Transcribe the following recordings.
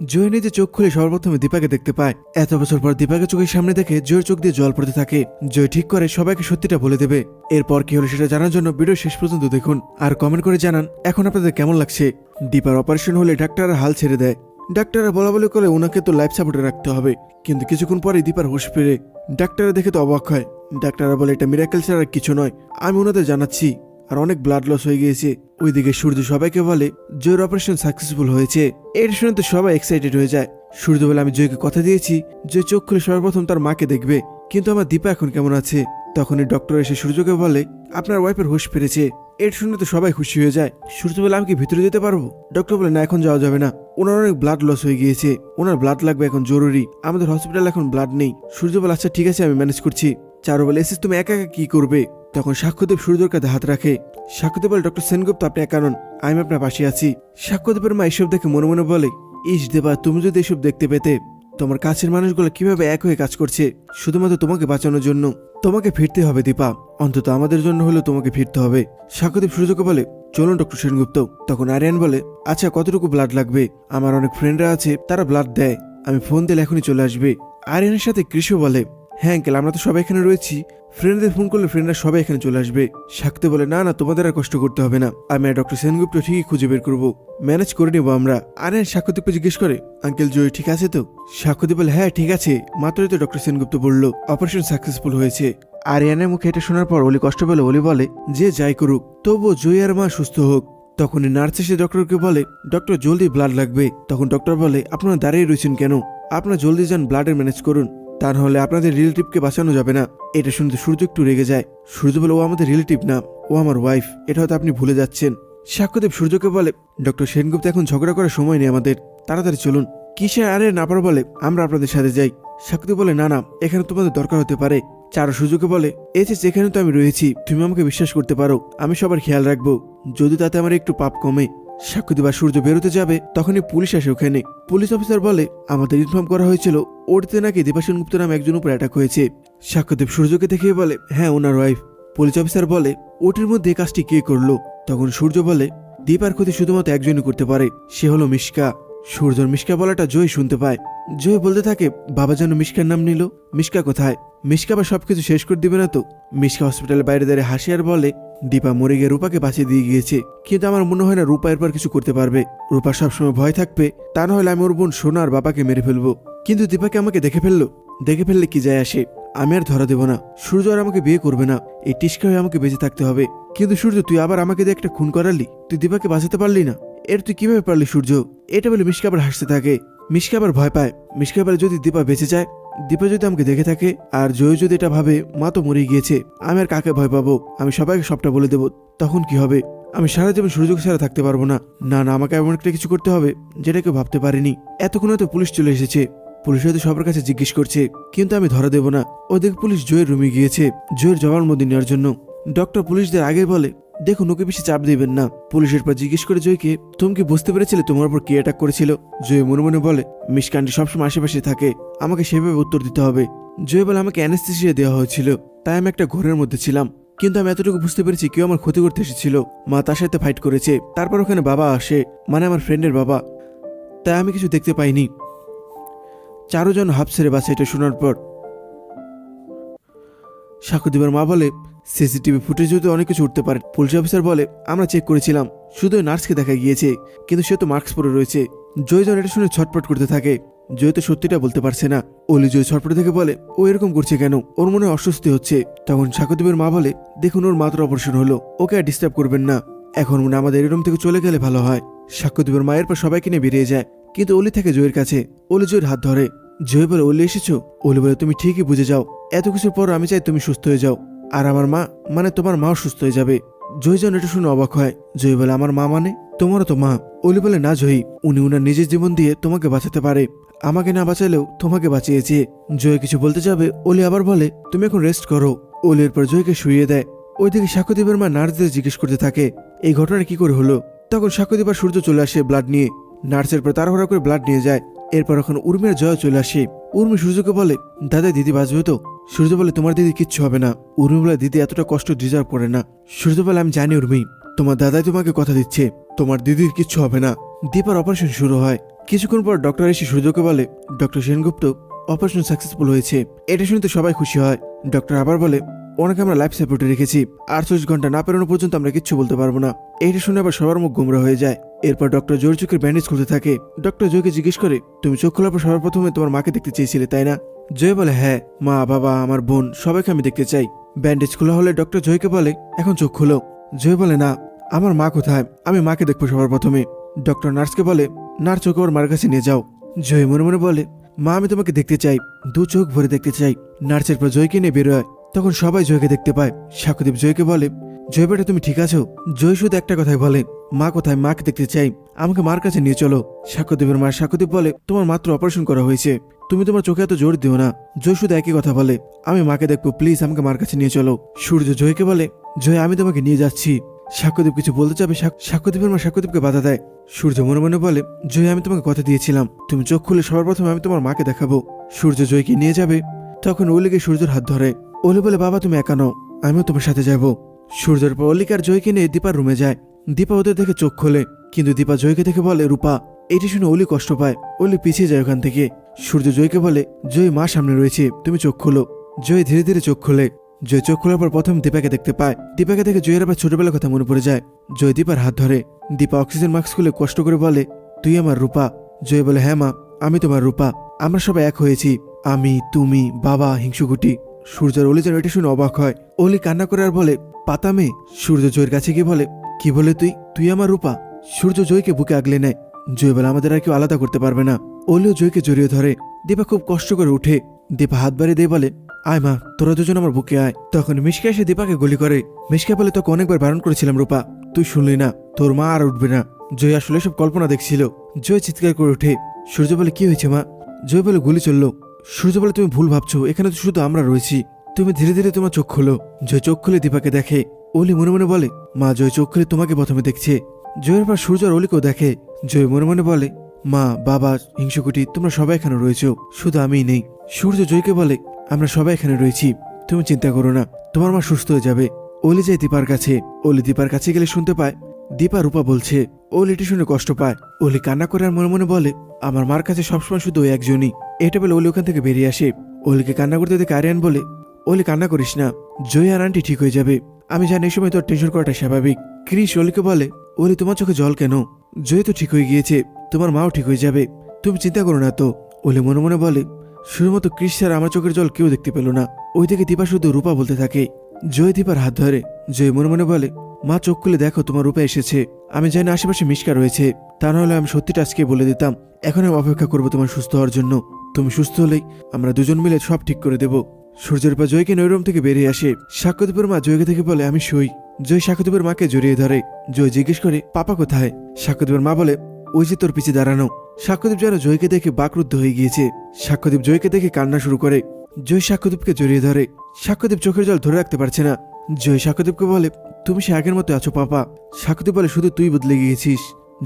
জয় নিজে চোখ খুলে সর্বপ্রথমে দীপাকে দেখতে পায়, এত বছর পর দীপাকে চোখের সামনে দেখে জয়ের চোখ দিয়ে জল পড়তে থাকে। জয় ঠিক করে সবাইকে সত্যিটা বলে দেবে। এরপর কি হলো সেটা জানার জন্য ভিডিও শেষ পর্যন্ত দেখুন আর কমেন্ট করে জানান এখন আপনাদের কেমন লাগছে। দীপার অপারেশন হলে ডাক্তাররা হাল ছেড়ে দেয়। ডাক্তাররা বলা বলি করে ওনাকে তো লাইফ সাপোর্টে রাখতে হবে। কিন্তু কিছুক্ষণ পরে দীপার হুশ ফিরে। ডাক্তাররা দেখে তো অবাক হয়। ডাক্তাররা বলে, এটা মিরাকেল ছাড়া কিছু নয়। আমি ওনাদের জানাচ্ছি। আর অনেক ব্লাড লস হয়ে গিয়েছে। ওইদিকে সূর্য সবাইকে বলে, জয়ের অপারেশন সাকসেসফুল হয়েছে। এটা শুনে তো সবাই এক্সাইটেড হয়ে যায়। সূর্য বলে, আমি জয়কে কথা দিয়েছি। যে চোখ খুলে সর্বপ্রথম তার মাকে দেখবে। কিন্তু আমার দীপা এখন কেমন আছে? তখনই ডক্টর এসে সূর্যকে বলে, আপনার ওয়াইফের হুশ ফিরেছে। এটা শুনে তো সবাই খুশি হয়ে যায়। সূর্য বলে, আমি কি ভিতরে যেতে পারব? ডক্টর বলে, না, এখন যাওয়া যাবে না। ওনার অনেক ব্লাড লস হয়ে গিয়েছে। ওনার ব্লাড লাগবে এখন জরুরি। আমাদের হসপিটালে এখন ব্লাড নেই। সূর্য বলে আচ্ছা ঠিক আছে, আমি ম্যানেজ করছি। চারু বলে এসিস তুমি একা একা কি করবে? তখন সাক্ষ্যদেব সূর্যর কাঁধে হাত রাখে। সাক্ষ্যদেব বলে, ডক্টর সেনগুপ্ত, আপনি নন। আমি আপনার পাশে আছি। সাক্ষ্যদেবের মা এসব দেখে মনে মনে বলে, ইস দেবা, তুমি যদি এসব দেখতে পেতে, তোমার কাছের মানুষগুলো কীভাবে এক হয়ে কাজ করছে? শুধুমাত্র তোমাকে বাঁচানোর জন্য। তোমাকে ফিরতে হবে, দীপা। অন্তত আমাদের জন্য হলেও তোমাকে ফিরতে হবে। সাক্ষ্যদেব সূর্যকে বলে, চলুন, ডক্টর সেনগুপ্ত। তখন আরিয়ান বলে আচ্ছা কতটুকু ব্লাড লাগবে? আমার অনেক ফ্রেন্ডরা আছে, তারা ব্লাড দেয়। আমি ফোন দিলে এখনই চলে আসবে। আরিয়ানের সাথে কৃষি বলে হ্যাঁ আঙ্কেল, আমরা তো সবাই এখানে রয়েছি। ফ্রেন্ডদের ফোন করলে ফ্রেন্ডরা সবাই এখানে চলে আসবে। শাকতে বলে, না না, তোমাদের আর কষ্ট করতে হবে না। আমি আর ডক্টর সেনগুপ্ত ঠিকই খুঁজে বের করব। ম্যানেজ করে নেব আমরা। আরে সাক্ষ্যদীপকে জিজ্ঞেস করে, আঙ্কেল জয় ঠিক আছে তো? সাক্ষ্যদীপ বলে হ্যাঁ ঠিক আছে। মাত্রই তো ডক্টর সেনগুপ্ত বলল অপারেশন সাকসেসফুল হয়েছে। আর আরিয়ানের মুখে এটা শোনার পর অলি কষ্ট পেলে অলি বলে, যে যাই করুক তবুও জয় আর মা সুস্থ হোক। তখনই নার্স এসে ডক্টরকে বলে ডক্টর জলদি ব্লাড লাগবে। তখন ডক্টর বলে, আপনারা দাঁড়িয়ে রয়েছেন কেন? আপনারা জলদি যান ব্লাডের ম্যানেজ করুন। তা নাহলে আপনাদের রিলেটিভকে বাঁচানো যাবে না। এটা শুনতে সূর্য একটু রেগে যায়। সূর্য বলে, ও আমাদের রিলেটিভ না। ও আমার ওয়াইফ এটা হয়তো আপনি ভুলে যাচ্ছেন। সাক্ষ্যদেব সূর্যকে বলে ডক্টর সেনগুপ্ত, এখন ঝগড়া করার সময় নেই আমাদের। তাড়াতাড়ি চলুন। কিসের আরে না পারো বলে, আমরা আপনাদের সাথে যাই। সাক্ষ্যদেব বলে, না না, এখানে তোমাদের দরকার হতে পারে। চারু সূর্যকে বলে এসে যেখানে তো আমি রয়েছি। তুমি আমাকে বিশ্বাস করতে পারো। আমি সবার খেয়াল রাখব। যদি তাতে আমার একটু পাপ কমে সাক্ষ্যদেব আর সূর্য বেরোতে যাবে, তখনই পুলিশ আসে ওখানে। পুলিশ অফিসার বলে, আমাদের ইনফর্ম করা হয়েছিল ওটিতে নাকি দেবাসন গুপ্ত নামে একজন উপর অ্যাটাক হয়েছে। সাক্ষ্যদেব সূর্যকে দেখিয়ে বলে হ্যাঁ ওনার ওয়াইফ পুলিশ অফিসার বলে, ওটির মধ্যে কাজটি কে করল? তখন সূর্য বলে দীপার ক্ষতি শুধুমাত্র একজনই করতে পারে, সে হলো মিশকা। সূর্যর মিশকা বলাটা জয় শুনতে পায়। জয় বলতে থাকে, বাবা যেন মিশকার নাম নিল, মিশকা কোথায়? মিশকা আবার সবকিছু শেষ করে দিবে না তো? মিশকা হসপিটালের বাইরে দাঁড়িয়ে হাসি আর বলে দীপা মরে গিয়ে রূপাকে বাঁচিয়ে দিয়ে গিয়েছে। কিন্তু আমার মনে হয় না রূপা এরপর কিছু করতে পারবে। রূপা সবসময় ভয় থাকবে। তা না আমি ওর বোন সোনা আর বাবাকে মেরে ফেলব। কিন্তু দীপাকে আমাকে দেখে ফেলল। দেখে ফেললে কি যায় আসে? আমি আর ধরা দেব না। সূর্য আর আমাকে বিয়ে করবে না। এই টিস্কা হয়ে আমাকে বেঁচে থাকতে হবে। কিন্তু সূর্য, তুই আবার আমাকে দিয়ে একটা খুন করালি? তুই দীপাকে বাঁচাতে পারলি না? এর তুই কীভাবে পারলি সূর্য? এটা বলে মিশকা আবার হাসতে থাকে। মিশকা আবার ভয় পায়। মিশকা বলে, যদি দীপা বেঁচে যায় দীপা যদি আমাকে দেখে থাকে আর জয় যদি এটা ভাবে, মা তো মরে গিয়েছে, আমি আর কাকে ভয় পাবো? আমি সবাইকে সবটা বলে দেবো, তখন কি হবে? আমি সারা জীবন সুযোগ ছাড়া থাকতে পারব না। না না, আমাকে এমন একটা কিছু করতে হবে যেটা কেউ ভাবতে পারিনি। এতক্ষণ হয়তো পুলিশ চলে এসেছে। পুলিশ হয়তো সবার কাছে জিজ্ঞেস করছে, কিন্তু আমি ধরা দেব না। ওদিকে পুলিশ জয়ের রুমে গিয়েছে। জয়ের জবানবন্দি নেওয়ার জন্য। ডক্টর পুলিশদের আগে বলে দেখুন, ওকে বেশি চাপ দিবেন না। পুলিশের পর জিজ্ঞেস করে জয়কে, তুমি কি বুঝতে পেরেছিলে তোমার উপর কে অ্যাটাক করেছিল? জয় মনে মনে বলে মিসকান্ডি সবসময় আশেপাশে থাকে। আমাকে সেভাবে উত্তর দিতে হবে। জয় বলে, আমাকে অ্যানেস্থেসিয়া দেওয়া হয়েছিল। তাই আমি একটা ঘরের মধ্যে ছিলাম। কিন্তু আমি এতটুকু বুঝতে পেরেছি কেউ আমার ক্ষতি করতে এসেছিল। মা তার সাথে ফাইট করেছে। তারপর ওখানে বাবা আসে মানে আমার ফ্রেন্ডের বাবা। তাই আমি কিছু দেখতে পাইনি। চারোজন হাফ ছেড়ে বাসে এটা শোনার পর সাকুদিবার মা বলে সিসিটিভি ফুটেজ হতে অনেক কিছু উঠতে পারে। পুলিশ অফিসার বলে, আমরা চেক করেছিলাম, শুধু নার্সকে দেখা গিয়েছে, কিন্তু সে তো মাস্ক পরে রয়েছে। জয়জন এটা শুনে ছটপট করতে থাকে। জয় তো সত্যিটা বলতে পারছে না। অলি জয় ছটপট থেকে বলে, ও এরকম করছে কেন? ওর মনে অস্বস্তি হচ্ছে। তখন সাকুদেবের মা বলে, দেখুন, ওর মাত্র অপারেশন হলো। ওকে আর ডিস্টার্ব করবেন না। এখন মনে আমাদের এরম থেকে চলে গেলে ভালো হয়। সাক্ষ্যদেবের মায়ের পর সবাইকে নিয়ে বেরিয়ে যায়। কিন্তু অলি থাকে জয়ের কাছে। অলি জয়ের হাত ধরে। জয় বলে, অলি এসেছ? অলি বলে, তুমি ঠিকই বুঝে যাও। এত কিছুর পর আমি চাই তুমি সুস্থ হয়ে যাও। আর আমার মা মানে তোমার মাও সুস্থ হয়ে যাবে। জয় যেন এটা শুনে অবাক হয়। জয় বলে, আমার মা মানে? তোমারও তো মা। অলি বলে, না জয়ী। উনি উনার নিজের জীবন দিয়ে তোমাকে বাঁচাতে পারে। আমাকে না বাঁচালেও তোমাকে বাঁচিয়েছে। জয় কিছু বলতে যাবে, অলি আবার বলে, তুমি এখন রেস্ট করো। অলি এরপর জয়কে শুইয়ে দেয়। ওইদিকে সাক্ষ্যদীপের মা নার্সদের জিজ্ঞেস করতে থাকে, এই ঘটনা কি করে হলো? তখন সাক্ষ্যদীপ আর সূর্য চলে আসে ব্লাড নিয়ে। নার্সের পর তাড়াহুড়া করে ব্লাড নিয়ে যায়। এরপর এখন উর্মির জয় চলে আসে। উর্মি সূর্যকে বলে, দাদা, দিদি বাঁচবে তো? সূর্য বলে, তোমার দিদি কিচ্ছু হবে না। উর্মি বলে, দিদি, এতটা কষ্ট ডিজার্ভ করে না। সূর্য বলে, আমি জানি উর্মি, তোমার দাদাই তোমাকে কথা দিচ্ছে। তোমার দিদির কিচ্ছু হবে না। দীপার অপারেশন শুরু হয়। কিছুক্ষণ পর ডক্টর এসে সূর্যকে বলে ডক্টর সেনগুপ্ত অপারেশন সাকসেসফুল হয়েছে। এটা শুনে তো সবাই খুশি হয়। ডক্টর আবার বলে, ওনাকে আমরা লাইফ সাপোর্টে রেখেছি। আটচল্লিশ ঘণ্টা না পেরোনো পর্যন্ত আমরা কিচ্ছু বলতে পারব না। এটা শুনে আবার সবার মুখ গুমরা হয়ে যায়। এরপর ডক্টর জোর চোখের ব্যান্ডেজ খুলতে থাকে। ডক্টর জোকে জিজ্ঞেস করে, তুমি চোখ খোলার পর সবার প্রথমে তোমার মাকে দেখতে চেয়েছিলে, তাই না? জয় বলে হ্যাঁ মা, বাবা, আমার বোন, সবাইকে আমি দেখতে চাই। ব্যান্ডেজ খোলা হলে ডক্টর জয়কে বলে, এখন চোখ খুলো। জয় বলে, না, আমার মা কোথায়? আমি মাকে দেখব সবার প্রথমে। ডক্টর নার্সকে বলে, নার্স ওকে ওর মার কাছে নিয়ে যাও। জয় মনে মনে বলে, মা, আমি তোমাকে দেখতে চাই, দু চোখ ভরে দেখতে চাই। নার্সের পর জয়কে নিয়ে বেরোয় তখন সবাই জয়কে দেখতে পায়। সাকুদীপ জয়কে বলে জয় বেটা, তুমি ঠিক আছো? জয় শুধু একটা কথাই বলে, মা কোথায়? মাকে দেখতে চাই। আমাকে মার কাছে নিয়ে চলো। সাকুদীপের মা সাকুদীপ বলে, তোমার মাত্র অপারেশন করা হয়েছে। তুমি তোমার চোখে এত জোর দিও না। জয় শুধু একই কথা বলে, আমি মাকে দেখব প্লিজ আমাকে মার কাছে নিয়ে চলো। সূর্য জয়কে বলে, জয়, আমি তোমাকে নিয়ে যাচ্ছি। সাক্ষ্যদীপ কিছু বলতে চাবে সাক- সাক্ষ্যদীপের মা সাক্ষ্যদীপকে বাধা দেয়। সূর্য মনে মনে বলে, জয়, আমি তোমাকে কথা দিয়েছিলাম। তুমি চোখ খুলে সবার প্রথমে আমি তোমার মাকে দেখাবো। সূর্য জয়কে নিয়ে যাবে। তখন অলিকে সূর্যের হাত ধরে। অলি বলে, বাবা, তুমি একা নও। আমিও তোমার সাথে যাব। সূর্যের আর জয়কে নিয়ে দীপার রুমে যায়। দীপা ওদের দেখে চোখ খোলে, কিন্তু দীপা জয়কে দেখে বলে, রূপা, এটি শুনে অলি কষ্ট পায়। অলি পিছিয়ে যায় ওখান থেকে। সূর্য জয়কে বলে, জয় মা সামনে রয়েছে, তুমি চোখ খোলো। জয় ধীরে ধীরে চোখ খোলে। জয় চোখ খোলার পর প্রথম দীপাকে দেখতে পায়। দীপাকে দেখে জয়ের আবার ছোটবেলার কথা মনে পড়ে যায়। জয় দীপার হাত ধরে। দীপা অক্সিজেন মাস্ক খুলে কষ্ট করে বলে, তুই আমার রূপা। জয় বলে হ্যাঁ মা, আমি তোমার রূপা। আমরা সবাই এক হয়েছি। আমি, তুমি, বাবা, হিংসুকুটি। সূর্যের অলি যেন এটা শুনে অবাক হয়। অলি কান্না করে আর বলে পাতামে সূর্য জয়ের কাছে গিয়ে বলে, কি বলে তুই? তুই আমার রূপা। সূর্য জয়কে বুকে আগলে নেয়। জয় বলে আমাদের আর কেউ আলাদা করতে পারবে না। অলিও জয়কে জড়িয়ে ধরে। দীপা খুব কষ্ট করে উঠে। দীপা হাত বাড়িয়ে দিয়ে বলে, আয় মা, তোরা দুজন আমার বুকে আয়। তখন মিশকা এসে দীপাকে গুলি করে। মিশকা বলে, তোকে অনেকবার বারণ করেছিলাম রূপা। তুই শুনলি না। তোর মা আর উঠবে না। জয় আসলে সব কল্পনা দেখছিল। জয় চিৎকার করে উঠে, সূর্য বলে, কি হয়েছে মা? জয় বলে, গুলি চলল। সূর্য বলে, তুমি ভুল ভাবছ। এখানে তো শুধু আমরা রয়েছি। তুমি ধীরে ধীরে তোমার চোখ খোলো। জয় চোখ খুলে দীপাকে দেখে। অলি মনে মনে বলে, মা, জয় চোখ খুলে তোমাকে প্রথমে দেখছে। জয়ের পর সূর্য আর অলিকেও দেখে। জয় মনে মনে বলে, মা, বাবা, হিংসুকুটি, তোমরা সবাই এখানে রয়েছ। শুধু আমিই নেই। সূর্য জয়কে বলে, আমরা সবাই এখানে রয়েছি। তুমি চিন্তা করো না, তোমার মা সুস্থ হয়ে যাবে। অলি যায় দীপার কাছে। অলি দীপার কাছে গেলে শুনতে পায়, দীপা রূপা বলছে অলিটি শুনে কষ্ট পায়। অলি কান্না করে আর মনে মনে বলে, আমার মার কাছে সবসময় শুধু ওই একজনই। এটা বলে অলি ওখান থেকে বেরিয়ে আসে। অলিকে কান্না করতে দেখে আরিয়ান বলে অলি কান্না করিস না জয় আর আন্টি ঠিক হয়ে যাবে। আমি জানি এই সময় তোর টেনশন করাটা স্বাভাবিক। ক্রিস ওলিকে বলে, ওলি, তোমার চোখে জল কেন? জয় তো ঠিক হয়ে গিয়েছে, তোমার মাও ঠিক হয়ে যাবে। তুমি চিন্তা করো না তো। ওলি মনে মনে বলে, শুধুমাত্র ক্রিস ছাড়া আমার চোখের জল কেউ দেখতে পেল না। ওই থেকে দীপা শুধু রূপা বলতে থাকে। জয় দীপার হাত ধরে। জয় মনে মনে বলে, মা চোখ খুলে দেখো, তোমার রূপা এসেছে। আমি জানি আশেপাশে মিশকা রয়েছে। তা নাহলে আমি সত্যিটা আজকে বলে দিতাম। এখন আমি অপেক্ষা করব তোমার সুস্থ হওয়ার জন্য। তুমি সুস্থ হলেই আমরা দুজন মিলে সব ঠিক করে দেব। সূর্যের পা জয়কে নৈরম থেকে বেরিয়ে আসে। সাক্ষ্যদীপের মা জয়কে থেকে বলে, আমি সই। জয় সাক্ষ্যদীপের মাকে জড়িয়ে ধরে। জয় জিজ্ঞেস করে, পাপা কোথায়? সাক্ষ্যদীপের মা বলে, ওই যে তোর পিছে দাঁড়ানো। সাক্ষ্যদীপ যেন জয়কে দেখে বাকরুদ্ধ হয়ে গিয়েছে। সাক্ষ্যদীপ জয়কে দেখে কান্না শুরু করে। জয় সাক্ষ্যদীপকে জড়িয়ে ধরে। সাক্ষ্যদীপ চোখের জল ধরে রাখতে পারছে না। জয় সাক্ষ্যদীপকে বলে, তুমি সে আগের মতো আছো পাপা। সাক্ষ্যদীপ বলে, শুধু তুই বদলে গিয়েছিস।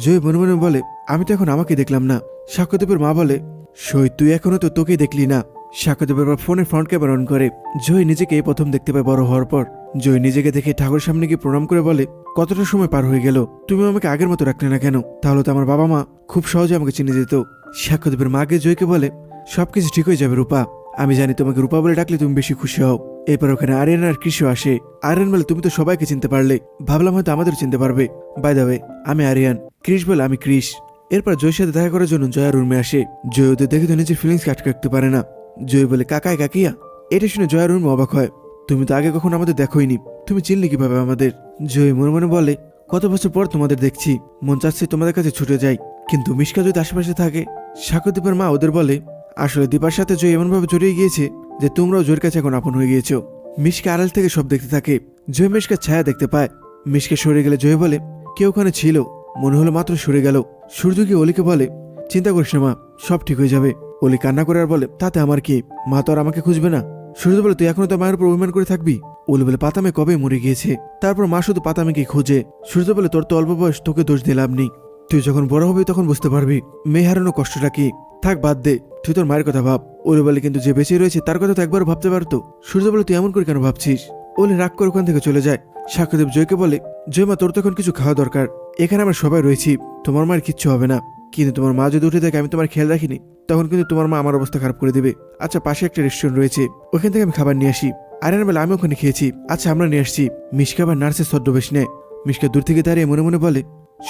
জয় মনে মনে বলে, আমি তো এখন আমাকে দেখলাম না। সাক্ষ্যদীপের মা বলে, সই, তুই এখনও তো তোকেই দেখলি না। সাক্ষ্যদীপের বাবা ফোনে ফ্রন্ট ক্যামেরা অন করে জয় নিজেকে প্রথম দেখতে পায় বড় হওয়ার পর। জয় নিজেকে দেখে ঠাকুর সামনে গিয়ে প্রণাম করে বলে, কতটা সময় পার হয়ে গেল? তুমি আমাকে আগের মতো রাখলে না কেন? তাহলে তো আমার বাবা মা খুব সহজে আমাকে চিনে যেত। সাক্ষ্যদীপের মাকে জয়কে বলে, সবকিছু ঠিক হয়ে যাবে রূপা। আমি জানি তোমাকে রূপা বলে ডাকলে তুমি বেশি খুশি হও। এরপর ওখানে আরিয়ান আর কৃষি আসে। আরিয়ান বলে, তুমি তো সবাইকে চিনতে পারলে। ভাবলাম হয়তো আমাদের চিনতে পারবে। বাই দাবে আমি আরিয়ান। ক্রিস বলে, আমি ক্রিস এরপর জয়ের সাথে দেখা করার জন্য জয়া রুমে আসে। জয় ওদের দেখে তো নিজের ফিলিংস আটকে রাখতে পারে না। জয় বলে কাকায় কাকিয়া, এটা শুনে জয়া রুমে অবাক হয়। তুমি তো আগে কখনো আমাদের দেখোইনি। তুমি চিনলে কীভাবে আমাদের? জয় মনে মনে বলে, কত বছর পর তোমাদের দেখছি। মন চাচ্ছে তোমাদের কাছে ছুটে যাই। কিন্তু মিশকা যদি আশেপাশে থাকে? সাক্ষ্যদীপের মা ওদের বলে, আসলে দীপার সাথে জয় এমনভাবে জড়িয়ে গিয়েছে যে তোমরাও জয়ের কাছে এখন আপন হয়ে গিয়েছো। মিশকে আড়াল থেকে সব দেখতে থাকে। জয় মিশকার ছায়া দেখতে পায়। মিশকে সরে গেলে জয় বলে, কেউ ওখানে ছিল। মনে হলো মাত্র সরে গেল। সূর্য গিয়ে অলিকে বলে, চিন্তা করিস না মা, সব ঠিক হয়ে যাবে। অলি কান্না করে আর বলে, তাতে আমার কি? মা তো আর আমাকে খুঁজবে না। সূর্য বলে, তুই এখনও তো মায়ের উপর অভিমান করে থাকবি? অলি বলে, পাতামে কবে মরে গিয়েছে? তারপর মা শুধু পাতামেকে খোঁজে। সূর্য বলে, তোর তো অল্প বয়স, তোকে দোষ দিয়ে লাভ নেই তুই যখন বড় হবি তখন বুঝতে পারবি, মেয়ে হারানো কষ্টটা কি। থাক, বাদ দে, তুই তোর মায়ের কথা ভাব। ওলি বলে, কিন্তু যে বেঁচে রয়েছে তার কথা তো একবার ভাবতে পারতো সূর্য বলে, তুই এমন করে কেন ভাবছিস? ওলি রাগ করে ওখান থেকে চলে যায়। সাক্ষ্যদেব জয়কে বলে, জয় মা, তোর তো এখন কিছু খাওয়া দরকার। এখানে আমরা সবাই রয়েছি। তোমার মায়ের কিচ্ছু হবে না। কিন্তু তোমার মা যদি উঠে থাকে, আমি তোমার খেয়াল রাখিনি। তখন কিন্তু তোমার মা আমার অবস্থা খারাপ করে দেবে। আচ্ছা পাশে একটা রেস্টুরেন্ট রয়েছে। ওখান থেকে আমি খাবার নিয়ে আসি। আরের বেলা আমি ওখানে খেয়েছি। আচ্ছা আমরা নিয়ে আসছি। মিশকা আবার নার্সের ছদ্মবেশ নেয়। মিশকা দূর থেকে দাঁড়িয়ে মনে মনে বলে,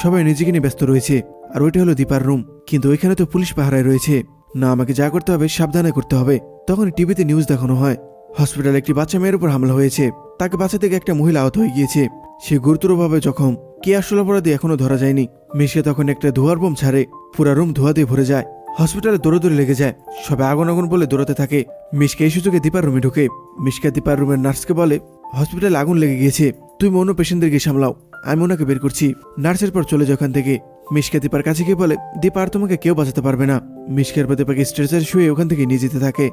সবাই নিজেকে নিয়ে ব্যস্ত রয়েছে। আর ওইটা হলো দীপার রুম কিন্তু ওইখানে তো পুলিশ পাহারায় রয়েছে। না, আমাকে যা করতে হবে, সাবধানে করতে হবে। তখন টিভিতে নিউজ দেখানো হয়। হসপিটালে একটি বাচ্চা মেয়ের উপর হামলা হয়েছে। তাকে বাঁচা থেকে একটা মহিলা আহত হয়ে গিয়েছে। সে গুরুতরভাবে জখম। কে আসল অপরাধী এখনও ধরা যায়নি। মিশে তখন একটা ধোয়ার বোম ছাড়ে। পুরা রুম ধোয়া দিয়ে ভরে যায়। হসপিটালে দৌড়াদৌড়ি লেগে যায়। সবে আগুন আগুন বলে দৌড়াতে থাকে। মিশকে এই সুযোগে দীপার রুমে ঢুকে। মিশকা দীপার রুমের নার্সকে বলে, হসপিটালে আগুন লেগে গিয়েছে। তুমি অন্য গিয়ে সামলাও। আমি ওনাকে বের করছি। নার্সের পর চলে যায় ওখান থেকে। মিশকা দীপার কাছে গিয়ে বলে, দীপা, আর তোমাকে কেউ বাঁচাতে পারবে না। মিশকের পর দীপাকে স্ট্রেচার শুয়ে ওখান থেকে নিয়ে যেতে থাকে।